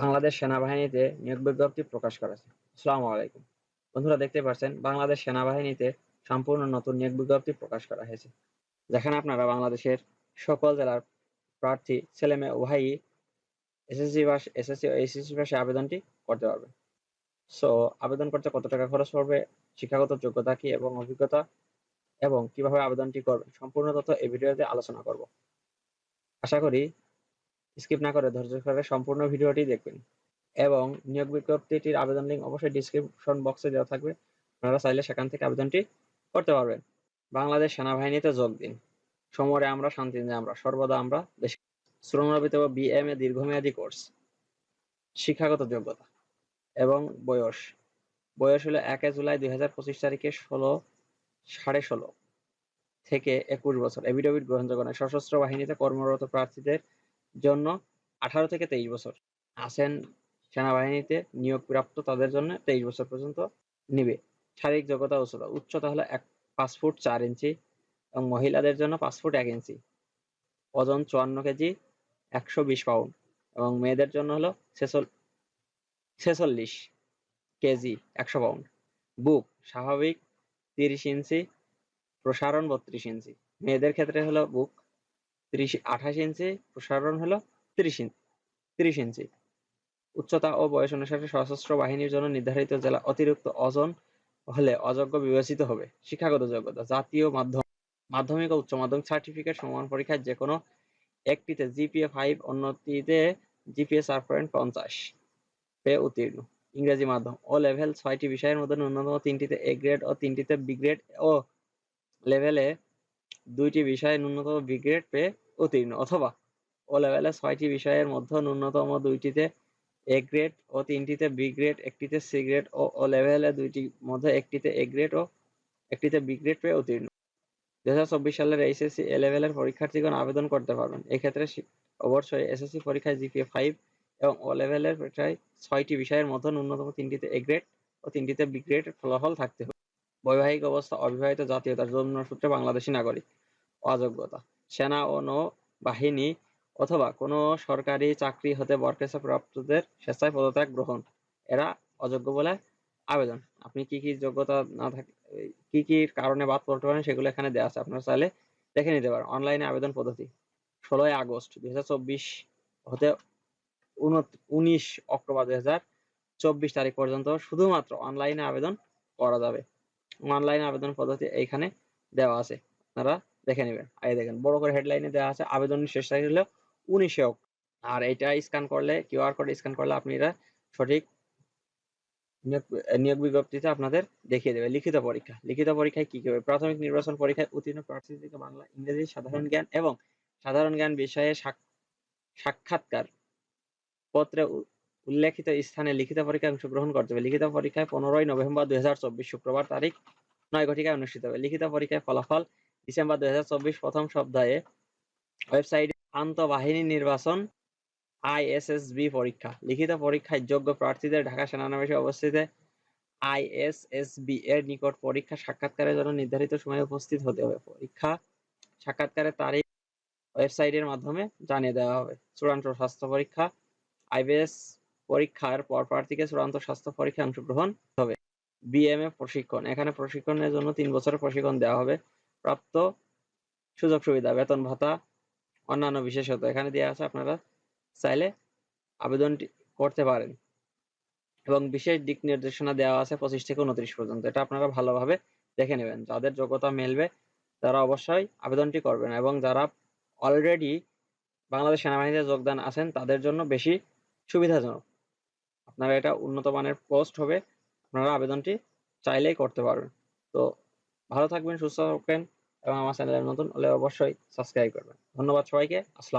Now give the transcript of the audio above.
বাংলাদেশ সেনাবাহিনীতে নিয়োগ বিজ্ঞপ্তি প্রকাশ করেছে। আসসালামু আলাইকুম। বন্ধুরা দেখতে পাচ্ছেন, বাংলাদেশ সেনাবাহিনীতে সম্পূর্ণ নতুন নিয়োগ বিজ্ঞপ্তি প্রকাশ করা হয়েছে। যেখানে আপনারা বাংলাদেশের সকল জেলার প্রার্থী ছেলে মেয়ে উভয়ই এসএসসি পাস, এসএসসি ও এইচএসসি পাশে আবেদনটি করতে পারবে। সো আবেদন করতে কত টাকা খরচ পড়বে, শিক্ষাগত যোগ্যতা কি এবং অভিজ্ঞতা এবং কীভাবে আবেদনটি করবেন, সম্পূর্ণ তথ্য এই ভিডিওতে আলোচনা করব। আশা করি স্কিপ না করে ধৈর্য সহকারে সম্পূর্ণ ভিডিওটি দেখবেন। এবং নিয়োগ বিজ্ঞপ্তিটির আবেদন লিঙ্ক অবশ্যই ডিসক্রিপশন বক্সে দেওয়া থাকবে। আপনারা চাইলে সেখান থেকে আবেদনটি করতে পারবেন। বাংলাদেশ সেনাবাহিনীতে যোগ দিন। সমরে আমরা শান্তিতে আমরা, সর্বদা আমরা দেশ শ্রমরবিত বিএমএ দীর্ঘমেয়াদী কোর্স। শিক্ষাগত যোগ্যতা এবং বয়স। বয়স হলো একে জুলাই দুই হাজার পঁচিশ তারিখে ষোলো, সাড়ে ষোলো থেকে একুশ বছর। এভিডেভিট গ্রহণযোগ্য নয় সশস্ত্র বাহিনীতে কর্মরত প্রার্থীদের জন্য আঠারো থেকে তেইশ বছর। আছেন সেনাবাহিনীতে নিয়োগ প্রাপ্ত তাদের জন্য তেইশ বছর পর্যন্ত নিবে। শারীরিক যোগ্যতা উচ্চতা উচ্চতা হলো এক পাঁচ ফুট চার ইঞ্চি এবং মহিলাদের জন্য পাঁচ ফুট এক ইঞ্চি। ওজন চুয়ান্ন কেজি, একশো বিশ পাউন্ড এবং মেয়েদের জন্য হলো ছেচল্লিশ কেজি, একশো পাউন্ড। বুক স্বাভাবিক তিরিশ ইঞ্চি, প্রসারণ বত্রিশ ইঞ্চি। মেয়েদের ক্ষেত্রে হলো বুক ত্রিশ, আঠাশ ইঞ্চি, প্রসারণ হলো ত্রিশ ইঞ্চি ত্রিশ ইঞ্চি। উচ্চতা ও বয়স অনুসারে সশস্ত্র বাহিনীর জন্য নির্ধারিত জেলা অতিরিক্ত ওজন হলে অযোগ্য বিবেচিত হবে। শিক্ষাগত যোগ্যতা, জাতীয় মাধ্যম মাধ্যমিক ও উচ্চ মাধ্যমিক সার্টিফিকেট সমান পরীক্ষায় যে কোনো একটিতে জিপিএ ফাইভ অন্যটিতে জিপিএ চার পয়েন্ট পঞ্চাশ পে উত্তীর্ণ। ইংরেজি মাধ্যম ও লেভেল ছয়টি বিষয়ের মধ্যে ন্যূনতম তিনটিতে এ গ্রেড ও তিনটিতে বি গ্রেড ও লেভেলে দুইটি বিষয়ে ন্যূনতম বি গ্রেড পেয়ে উত্তীর্ণ অথবা ও লেভেলে ছয়টি বিষয়ের মধ্যে ন্যূনতম দুইটিতে এ গ্রেড ও তিনটিতে বি গ্রেড, একটিতে সি গ্রেড ও ও লেভেলে দুইটি মধ্যে একটিতে এ গ্রেড ও একটিতে বি গ্রেড পেয়ে উত্তীর্ণ দুই হাজার চব্বিশ সালের এইচএসসি এ লেভেলের পরীক্ষার্থীগণ আবেদন করতে পারবেন। এক্ষেত্রে অবশ্যই এসএসসি পরীক্ষায় জিপিএ ফাইভ এবং ও লেভেলের প্রায় ছয়টি বিষয়ের মধ্যে ন্যূনতম তিনটিতে এ গ্রেড ও তিনটিতে বি গ্রেড ফলাফল থাকতে হবে। বৈবাহিক অবস্থা অবিবাহিত জাতীয়তার জন্মসূত্রে বাংলাদেশী নাগরিক। অযোগ্যতা। সেনা ও নৌ বাহিনী অথবা কোনো সরকারি চাকরি হতে বরখাস্ত প্রাপ্তদের স্বেচ্ছায় পদত্যাগ গ্রহণ। এরা অযোগ্য বলে আবেদন। আপনি কি কি যোগ্যতা না থাকে, কি কি কারণে বাদ পড়তে পারেন সেগুলো এখানে দেওয়া আছে। আপনারা চাইলে দেখে নিতে পারেন। অনলাইনে আবেদন পদ্ধতি। ষোলোই আগস্ট দুই হাজার চব্বিশ হতে উনিশ অক্টোবর দুই চব্বিশ তারিখ পর্যন্ত শুধুমাত্র অনলাইনে আবেদন করা যাবে। অনলাইন আবেদন পদ্ধতি এইখানে দেওয়া আছে। আপনারা দেখে নেবেন। এই দেখেন, বড় করে হেডলাইনে দেওয়া আছে, আবেদনের শেষ তারিখ হলো উনিশে আর এটা স্ক্যান করলে কিউআর কোড স্ক্যান করলে আপনি এটা সঠিক নিয়োগ বিজ্ঞপ্তিতে আপনাদের দেখিয়ে দেবে। লিখিত পরীক্ষা। লিখিত পরীক্ষায় কি হবে? প্রাথমিক নির্বাচন পরীক্ষায় উত্তীর্ণ প্রার্থীদেরকে বাংলা, ইংরেজি, সাধারণ জ্ঞান এবং সাধারণ জ্ঞান বিষয়ে সাক্ষাৎকার পত্রে উল্লেখিত স্থানে লিখিত পরীক্ষায় অংশগ্রহণ করতে হবে লিখিত পরীক্ষায় পনেরোই নভেম্বর দুই শুক্রবার তারিখ নয় ঘটিকায় অনুষ্ঠিত হবে। লিখিত পরীক্ষায় ফলাফল ডিসেম্বর দুই প্রথম সপ্তাহে ওয়েবসাইটে আন্তঃবাহিনী নির্বাচন আইএসএসবি পরীক্ষা। লিখিত পরীক্ষায় যোগ্য প্রার্থীদের ঢাকা সেনানিবাসে অবস্থিত আইএসএসবি এর নিকট পরীক্ষা সাক্ষাৎকারের জন্য নির্ধারিত সময়ে উপস্থিত হতে হবে। পরীক্ষা সাক্ষাৎকারের তারিখ ওয়েবসাইটের মাধ্যমে জানিয়ে দেওয়া হবে। চূড়ান্ত স্বাস্থ্য পরীক্ষা, আইবিএস পরীক্ষার পর প্রার্থীকে চূড়ান্ত স্বাস্থ্য পরীক্ষায় অংশগ্রহণ হবে। বিএমএ প্রশিক্ষণ, এখানে প্রশিক্ষণের জন্য তিন বছরের প্রশিক্ষণ দেওয়া হবে। প্রাপ্ত সুযোগ সুবিধা, বেতন ভাতা, অন্যান্য বিশেষত এখানে দেওয়া আছে, আপনারা চাইলে আবেদনটি করতে পারেন। এবং বিশেষ দিক নির্দেশনা দেওয়া আছে পঁচিশ থেকে উনত্রিশ পর্যন্ত, এটা আপনারা ভালোভাবে দেখে নেবেন। যাদের যোগ্যতা মেলবে, তারা অবশ্যই আবেদনটি করবেন এবং যারা অলরেডি বাংলাদেশ সেনাবাহিনীতে যোগদান আছেন, তাদের জন্য বেশি সুবিধাজনক। আপনারা এটা উন্নত মানের পোস্ট হবে, আপনারা আবেদনটি চাইলেই করতে পারবেন। তো ভালো থাকবেন, সুস্থ থাকবেন এবং আমার চ্যানেলের নতুন হলে অবশ্যই সাবস্ক্রাইব করবেন। ধন্যবাদ সবাইকে, আসসালাম